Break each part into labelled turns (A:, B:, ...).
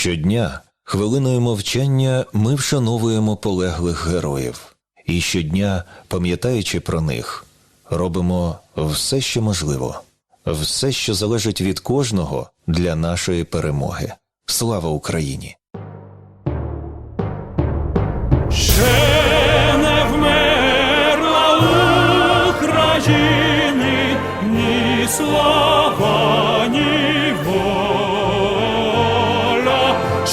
A: Щодня хвилиною мовчання ми вшановуємо полеглих героїв, і щодня, пам'ятаючи про них, робимо все, що можливо, все, що залежить від кожного для нашої перемоги. Слава Україні!
B: Ще не вмерла України ні слава,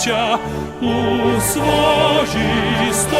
B: браття, у своїй сторонці,